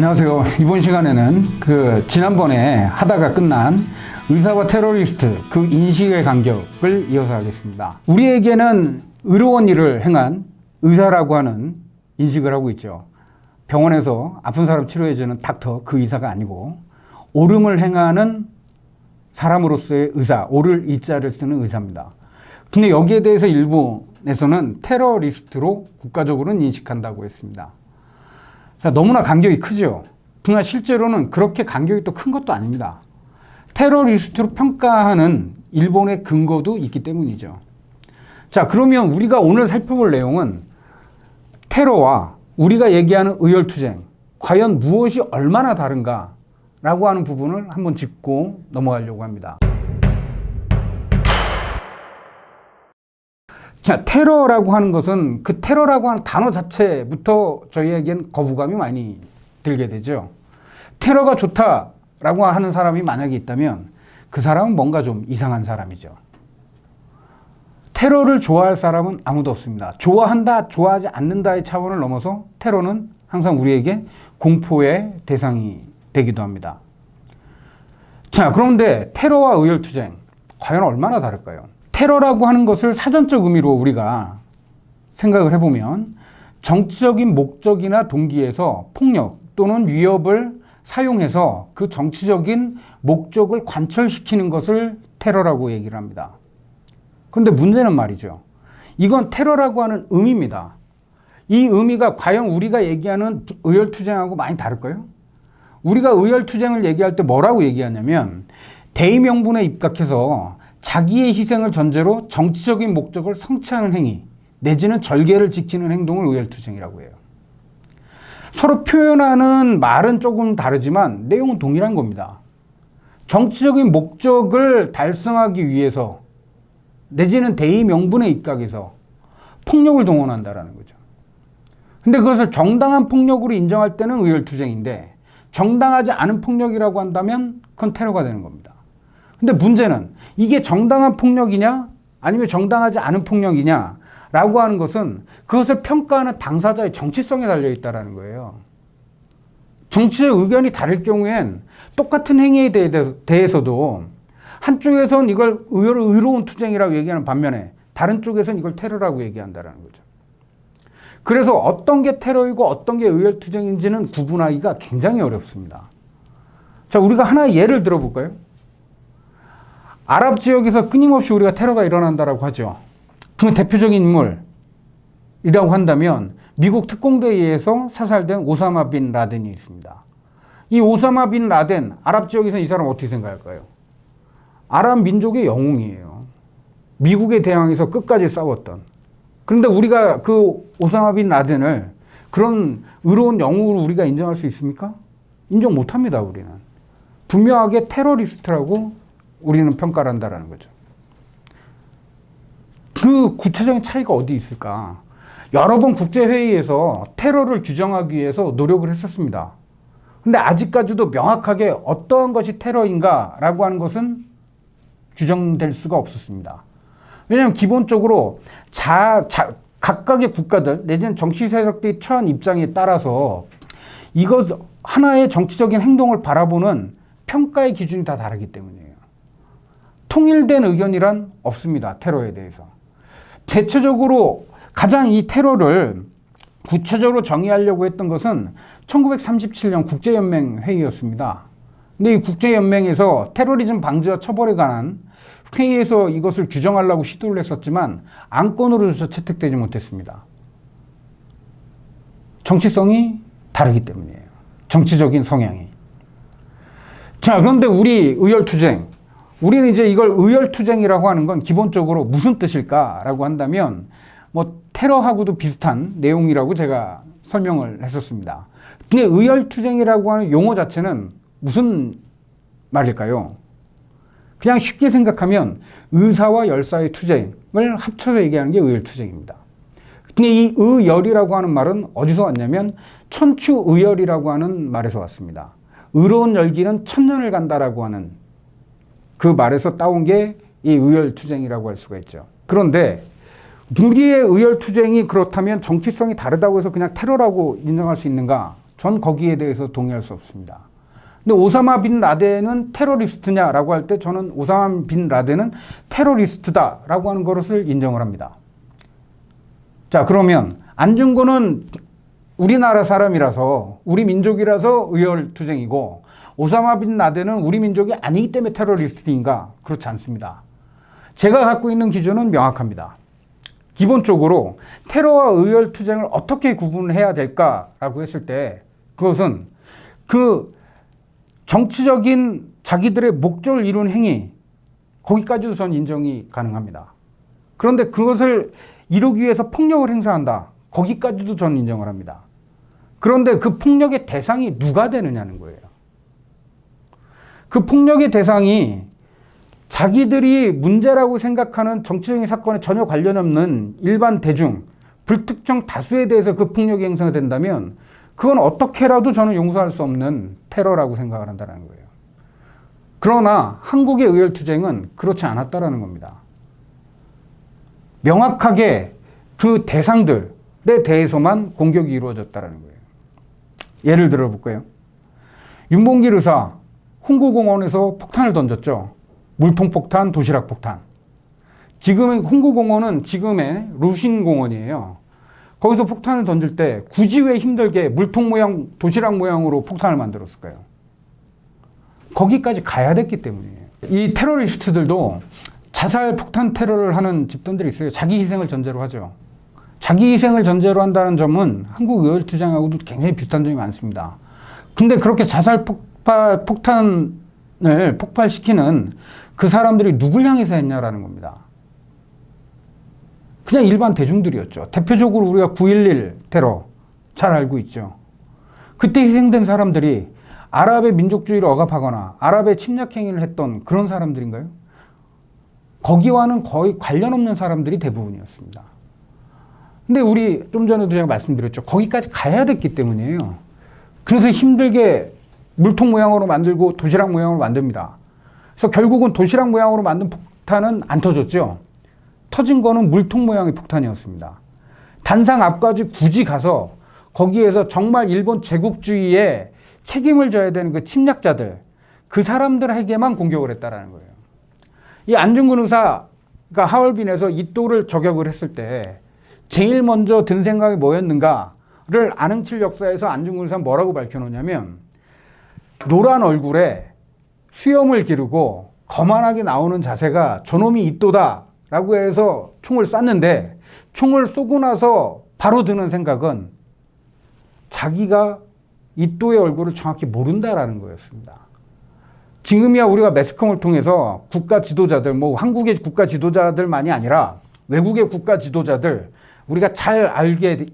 안녕하세요. 이번 시간에는 그 지난번에 하다가 끝난 의사와 테러리스트 그 인식의 간격을 이어서 하겠습니다. 우리에게는 의로운 일을 행한 의사라고 하는 인식을 하고 있죠. 병원에서 아픈 사람 치료해주는 닥터 그 의사가 아니고 옳음을 행하는 사람으로서의 의사, 옳을 이자를 쓰는 의사입니다. 근데 여기에 대해서 일본에서는 테러리스트로 국가적으로는 인식한다고 했습니다. 자, 너무나 간격이 크죠. 그러나 실제로는 그렇게 간격이 또 큰 것도 아닙니다. 테러리스트로 평가하는 일본의 근거도 있기 때문이죠. 자, 그러면 우리가 오늘 살펴볼 내용은 테러와 우리가 얘기하는 의열투쟁, 과연 무엇이 얼마나 다른가 라고 하는 부분을 한번 짚고 넘어가려고 합니다. 자, 테러라고 하는 것은 그 테러라고 하는 단어 자체부터 저희에겐 거부감이 많이 들게 되죠. 테러가 좋다라고 하는 사람이 만약에 있다면 그 사람은 뭔가 좀 이상한 사람이죠. 테러를 좋아할 사람은 아무도 없습니다. 좋아한다, 좋아하지 않는다의 차원을 넘어서 테러는 항상 우리에게 공포의 대상이 되기도 합니다. 자, 그런데 테러와 의열투쟁, 과연 얼마나 다를까요? 테러라고 하는 것을 사전적 의미로 우리가 생각을 해보면 정치적인 목적이나 동기에서 폭력 또는 위협을 사용해서 그 정치적인 목적을 관철시키는 것을 테러라고 얘기를 합니다. 그런데 문제는 말이죠. 이건 테러라고 하는 의미입니다. 이 의미가 과연 우리가 얘기하는 의열투쟁하고 많이 다를까요? 우리가 의열투쟁을 얘기할 때 뭐라고 얘기하냐면 대의명분에 입각해서 자기의 희생을 전제로 정치적인 목적을 성취하는 행위 내지는 절개를 지키는 행동을 의열투쟁이라고 해요. 서로 표현하는 말은 조금 다르지만 내용은 동일한 겁니다. 정치적인 목적을 달성하기 위해서 내지는 대의 명분에 입각해서 폭력을 동원한다라는 거죠. 근데 그것을 정당한 폭력으로 인정할 때는 의열투쟁인데 정당하지 않은 폭력이라고 한다면 그건 테러가 되는 겁니다. 근데 문제는 이게 정당한 폭력이냐 아니면 정당하지 않은 폭력이냐 라고 하는 것은 그것을 평가하는 당사자의 정치성에 달려 있다라는 거예요. 정치적 의견이 다를 경우엔 똑같은 행위에 대해서도 한쪽에선 이걸 의로운 투쟁이라고 얘기하는 반면에 다른 쪽에선 이걸 테러라고 얘기한다라는 거죠. 그래서 어떤 게 테러이고 어떤 게 의열 투쟁인지는 구분하기가 굉장히 어렵습니다. 자, 우리가 하나의 예를 들어볼까요? 아랍 지역에서 끊임없이 우리가 테러가 일어난다라고 하죠. 그 대표적인 인물이라고 한다면 미국 특공대에 의해서 사살된 오사마 빈 라덴이 있습니다. 이 오사마 빈 라덴, 아랍 지역에서 이 사람 어떻게 생각할까요? 아랍 민족의 영웅이에요. 미국에 대항해서 끝까지 싸웠던. 그런데 우리가 그 오사마 빈 라덴을 그런 의로운 영웅으로 우리가 인정할 수 있습니까? 인정 못 합니다, 우리는. 분명하게 테러리스트라고 우리는 평가를 한다는 거죠. 그 구체적인 차이가 어디 있을까? 여러 번 국제회의에서 테러를 규정하기 위해서 노력을 했었습니다. 근데 아직까지도 명확하게 어떠한 것이 테러인가라고 하는 것은 규정될 수가 없었습니다. 왜냐하면 기본적으로 자, 자, 각각의 국가들 내지는 정치 세력들이 처한 입장에 따라서 이것 하나의 정치적인 행동을 바라보는 평가의 기준이 다 다르기 때문이에요. 통일된 의견이란 없습니다. 테러에 대해서. 대체적으로 가장 이 테러를 구체적으로 정의하려고 했던 것은 1937년 국제연맹 회의였습니다. 근데 이 국제연맹에서 테러리즘 방지와 처벌에 관한 회의에서 이것을 규정하려고 시도를 했었지만 안건으로조차 채택되지 못했습니다. 정치성이 다르기 때문이에요. 정치적인 성향이. 자, 그런데 우리 의열투쟁, 우리는 이제 이걸 의열투쟁이라고 하는 건 기본적으로 무슨 뜻일까라고 한다면 뭐 테러하고도 비슷한 내용이라고 제가 설명을 했었습니다. 근데 의열투쟁이라고 하는 용어 자체는 무슨 말일까요? 그냥 쉽게 생각하면 의사와 열사의 투쟁을 합쳐서 얘기하는 게 의열투쟁입니다. 근데 이 의열이라고 하는 말은 어디서 왔냐면 천추의열이라고 하는 말에서 왔습니다. 의로운 열기는 천년을 간다라고 하는 그 말에서 따온 게 이 의열투쟁이라고 할 수가 있죠. 그런데 우리의 의열투쟁이 그렇다면 정치성이 다르다고 해서 그냥 테러라고 인정할 수 있는가? 전 거기에 대해서 동의할 수 없습니다. 근데 오사마 빈 라덴은 테러리스트냐라고 할 때 저는 오사마 빈 라덴은 테러리스트다라고 하는 것을 인정을 합니다. 자, 그러면 안중근은 우리나라 사람이라서 우리 민족이라서 의열투쟁이고 오사마 빈 라덴은 우리 민족이 아니기 때문에 테러리스트인가? 그렇지 않습니다. 제가 갖고 있는 기준은 명확합니다. 기본적으로 테러와 의열 투쟁을 어떻게 구분해야 될까라고 했을 때 그것은 그 정치적인 자기들의 목적을 이룬 행위 거기까지도 전 인정이 가능합니다. 그런데 그것을 이루기 위해서 폭력을 행사한다. 거기까지도 전 인정을 합니다. 그런데 그 폭력의 대상이 누가 되느냐는 거예요. 그 폭력의 대상이 자기들이 문제라고 생각하는 정치적인 사건에 전혀 관련 없는 일반 대중, 불특정 다수에 대해서 그 폭력이 행사가 된다면 그건 어떻게라도 저는 용서할 수 없는 테러라고 생각을 한다는 거예요. 그러나 한국의 의열 투쟁은 그렇지 않았다라는 겁니다. 명확하게 그 대상들에 대해서만 공격이 이루어졌다는 거예요. 예를 들어 볼까요? 윤봉길 의사 홍구공원에서 폭탄을 던졌죠. 물통 폭탄, 도시락 폭탄. 지금의 홍구공원은 지금의 루신공원이에요. 거기서 폭탄을 던질 때 굳이 왜 힘들게 물통 모양, 도시락 모양으로 폭탄을 만들었을까요? 거기까지 가야 됐기 때문이에요. 이 테러리스트들도 자살 폭탄 테러를 하는 집단들이 있어요. 자기 희생을 전제로 하죠. 자기 희생을 전제로 한다는 점은 한국 의열투쟁하고도 굉장히 비슷한 점이 많습니다. 근데 그렇게 자살 폭발, 폭탄을 폭발시키는 그 사람들이 누굴 향해서 했냐라는 겁니다. 그냥 일반 대중들이었죠. 대표적으로 우리가 9.11 테러 잘 알고 있죠. 그때 희생된 사람들이 아랍의 민족주의를 억압하거나 아랍의 침략 행위를 했던 그런 사람들인가요? 거기와는 거의 관련 없는 사람들이 대부분이었습니다. 근데 우리 좀 전에도 제가 말씀드렸죠. 거기까지 가야 됐기 때문이에요. 그래서 힘들게 물통 모양으로 만들고 도시락 모양으로 만듭니다. 그래서 결국은 도시락 모양으로 만든 폭탄은 안 터졌죠. 터진 거는 물통 모양의 폭탄이었습니다. 단상 앞까지 굳이 가서 거기에서 정말 일본 제국주의에 책임을 져야 되는 그 침략자들, 그 사람들에게만 공격을 했다라는 거예요. 이 안중근 의사가 하얼빈에서 이또를 저격을 했을 때 제일 먼저 든 생각이 뭐였는가를 아능칠 역사에서 안중근 의사는 뭐라고 밝혀놓냐면 노란 얼굴에 수염을 기르고 거만하게 나오는 자세가 저놈이 이또다 라고 해서 총을 쐈는데 총을 쏘고 나서 바로 드는 생각은 자기가 이또의 얼굴을 정확히 모른다라는 거였습니다. 지금이야 우리가 매스컴을 통해서 국가 지도자들, 뭐 한국의 국가 지도자들만이 아니라 외국의 국가 지도자들 우리가 잘 알게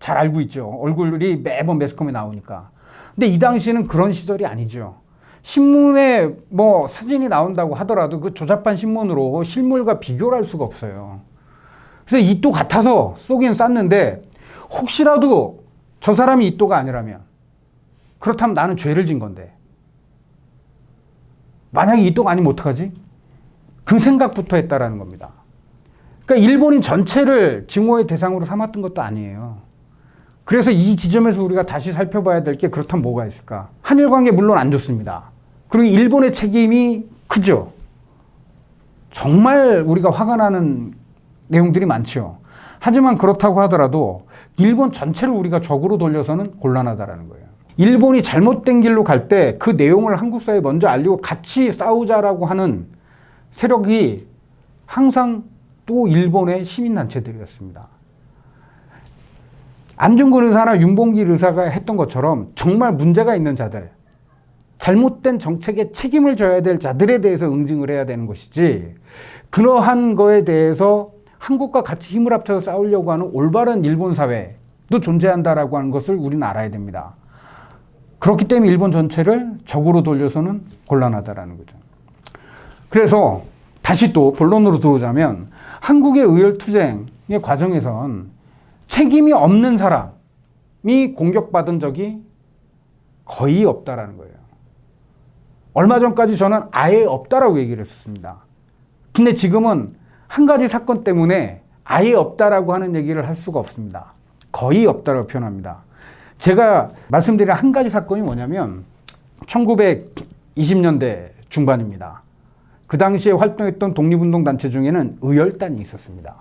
잘 알고 있죠. 얼굴이 매번 매스컴에 나오니까. 근데 이 당시는 그런 시절이 아니죠. 신문에 뭐 사진이 나온다고 하더라도 그 조잡한 신문으로 실물과 비교를 할 수가 없어요. 그래서 이또 같아서 쏘긴 쐈는데 혹시라도 저 사람이 이또가 아니라면 그렇다면 나는 죄를 진 건데 만약에 이또가 아니면 어떡하지? 그 생각부터 했다라는 겁니다. 그러니까 일본인 전체를 증오의 대상으로 삼았던 것도 아니에요. 그래서 이 지점에서 우리가 다시 살펴봐야 될 게 그렇다면 뭐가 있을까? 한일 관계 물론 안 좋습니다. 그리고 일본의 책임이 크죠. 정말 우리가 화가 나는 내용들이 많죠. 하지만 그렇다고 하더라도 일본 전체를 우리가 적으로 돌려서는 곤란하다라는 거예요. 일본이 잘못된 길로 갈 때 그 내용을 한국 사회에 먼저 알리고 같이 싸우자라고 하는 세력이 항상 또 일본의 시민단체들이었습니다. 안중근 의사나 윤봉길 의사가 했던 것처럼 정말 문제가 있는 자들, 잘못된 정책에 책임을 져야 될 자들에 대해서 응징을 해야 되는 것이지, 그러한 거에 대해서 한국과 같이 힘을 합쳐서 싸우려고 하는 올바른 일본 사회도 존재한다라고 하는 것을 우리는 알아야 됩니다. 그렇기 때문에 일본 전체를 적으로 돌려서는 곤란하다라는 거죠. 그래서 다시 또 본론으로 들어오자면 한국의 의열 투쟁의 과정에선 책임이 없는 사람이 공격받은 적이 거의 없다라는 거예요. 얼마 전까지 저는 아예 없다라고 얘기를 했었습니다. 근데 지금은 한 가지 사건 때문에 아예 없다라고 하는 얘기를 할 수가 없습니다. 거의 없다라고 표현합니다. 제가 말씀드린 한 가지 사건이 뭐냐면 1920년대 중반입니다. 그 당시에 활동했던 독립운동 단체 중에는 의열단이 있었습니다.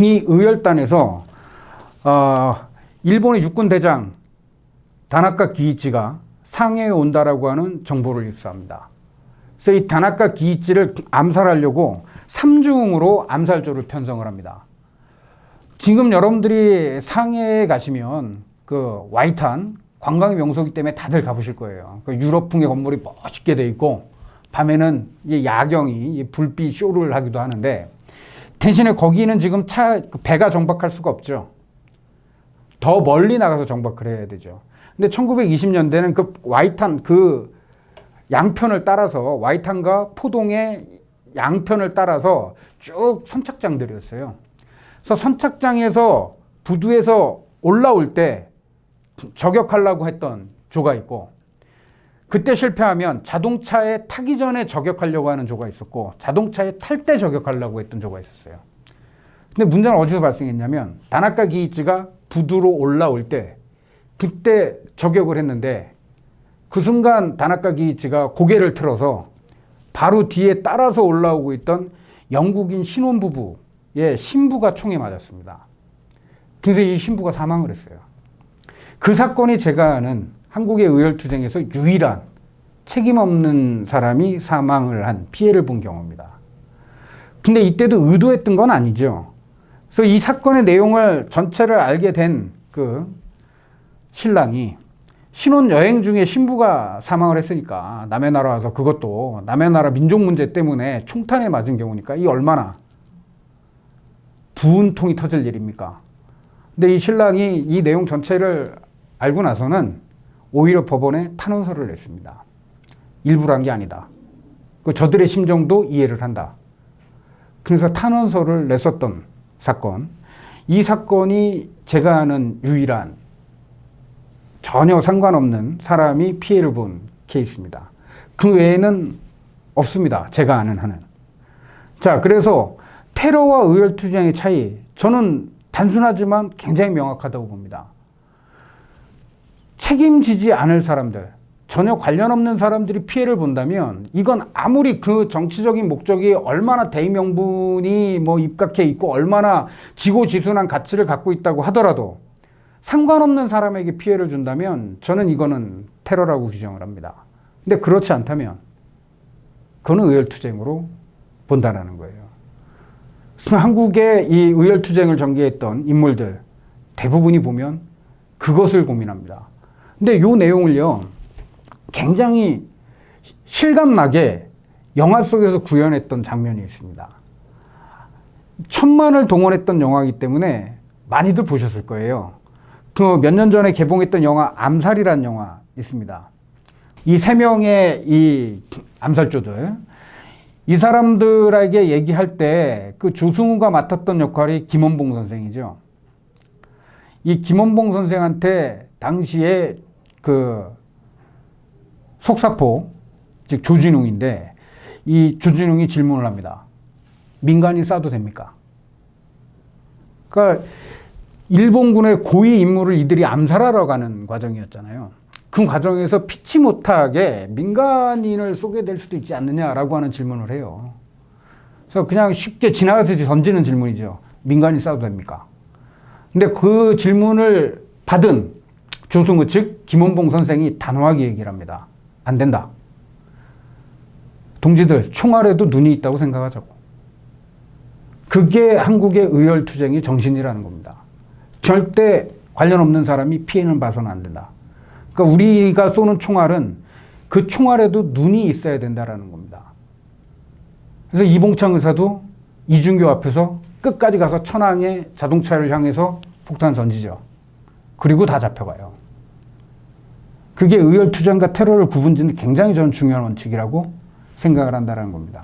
이 의열단에서 어, 일본의 육군 대장 다나카 기이치가 상해에 온다라고 하는 정보를 입수합니다. 그래서 이 다나카 기이치를 암살하려고 삼중으로 암살조를 편성을 합니다. 지금 여러분들이 상해에 가시면 그 와이탄 관광의 명소이기 때문에 다들 가보실 거예요. 그 유럽풍의 건물이 멋있게 돼 있고 밤에는 이 야경이 이 불빛 쇼를 하기도 하는데 대신에 거기는 지금 차 배가 정박할 수가 없죠. 더 멀리 나가서 정박을 해야 되죠. 근데 1920년대는 그 와이탄 그 양편을 따라서 와이탄과 포동의 양편을 따라서 쭉 선착장들이었어요. 그래서 선착장에서 부두에서 올라올 때 저격하려고 했던 조가 있고 그때 실패하면 자동차에 타기 전에 저격하려고 하는 조가 있었고 자동차에 탈 때 저격하려고 했던 조가 있었어요. 근데 문제는 어디서 발생했냐면 다나카 기이치가 부두로 올라올 때 그때 저격을 했는데 그 순간 다나카 기이치가 고개를 틀어서 바로 뒤에 따라서 올라오고 있던 영국인 신혼부부의 신부가 총에 맞았습니다. 그래서 이 신부가 사망을 했어요. 그 사건이 제가 아는 한국의 의열투쟁에서 유일한 책임 없는 사람이 사망을 한 피해를 본 경우입니다. 근데 이때도 의도했던 건 아니죠. 그래서 이 사건의 내용을 전체를 알게 된 그 신랑이 신혼 여행 중에 신부가 사망을 했으니까 남의 나라 와서 그것도 남의 나라 민족 문제 때문에 총탄에 맞은 경우니까 이 얼마나 부은통이 터질 일입니까? 근데 이 신랑이 이 내용 전체를 알고 나서는 오히려 법원에 탄원서를 냈습니다. 일부러 한게 아니다. 그 저들의 심정도 이해를 한다. 그래서 탄원서를 냈었던 사건. 이 사건이 제가 아는 유일한 전혀 상관없는 사람이 피해를 본 케이스입니다. 그 외에는 없습니다. 제가 아는 한은. 자, 그래서 테러와 의열투쟁의 차이, 저는 단순하지만 굉장히 명확하다고 봅니다. 책임지지 않을 사람들, 전혀 관련 없는 사람들이 피해를 본다면 이건 아무리 그 정치적인 목적이 얼마나 대의명분이 뭐 입각해 있고 얼마나 지고지순한 가치를 갖고 있다고 하더라도 상관없는 사람에게 피해를 준다면 저는 이거는 테러라고 규정을 합니다. 근데 그렇지 않다면 그거는 의열투쟁으로 본다라는 거예요. 한국의 이 의열투쟁을 전개했던 인물들 대부분이 보면 그것을 고민합니다. 근데 요 내용을요, 굉장히 실감나게 영화 속에서 구현했던 장면이 있습니다. 천만을 동원했던 영화이기 때문에 많이들 보셨을 거예요. 그 몇 년 전에 개봉했던 영화 암살이라는 영화 있습니다. 이 세 명의 이 암살조들, 이 사람들에게 얘기할 때 그 조승우가 맡았던 역할이 김원봉 선생이죠. 이 김원봉 선생한테 당시에 그 속사포, 즉 조진웅인데 이 조진웅이 질문을 합니다. 민간인 쏴도 됩니까? 그러니까 일본군의 고위 인물을 이들이 암살하러 가는 과정이었잖아요. 그 과정에서 피치 못하게 민간인을 쏘게 될 수도 있지 않느냐라고 하는 질문을 해요. 그래서 그냥 쉽게 지나가듯이 던지는 질문이죠. 민간인 쏴도 됩니까? 근데 그 질문을 받은 조승우 즉 김원봉 선생이 단호하게 얘기를 합니다. 안 된다. 동지들 총알에도 눈이 있다고 생각하자고. 그게 한국의 의열 투쟁의 정신이라는 겁니다. 절대 관련 없는 사람이 피해는 봐서는 안 된다. 그러니까 우리가 쏘는 총알은 그 총알에도 눈이 있어야 된다라는 겁니다. 그래서 이봉창 의사도 이준교 앞에서 끝까지 가서 천황의 자동차를 향해서 폭탄 던지죠. 그리고 다 잡혀가요. 그게 의열 투쟁과 테러를 구분짓는 굉장히 저는 중요한 원칙이라고 생각을 한다는 겁니다.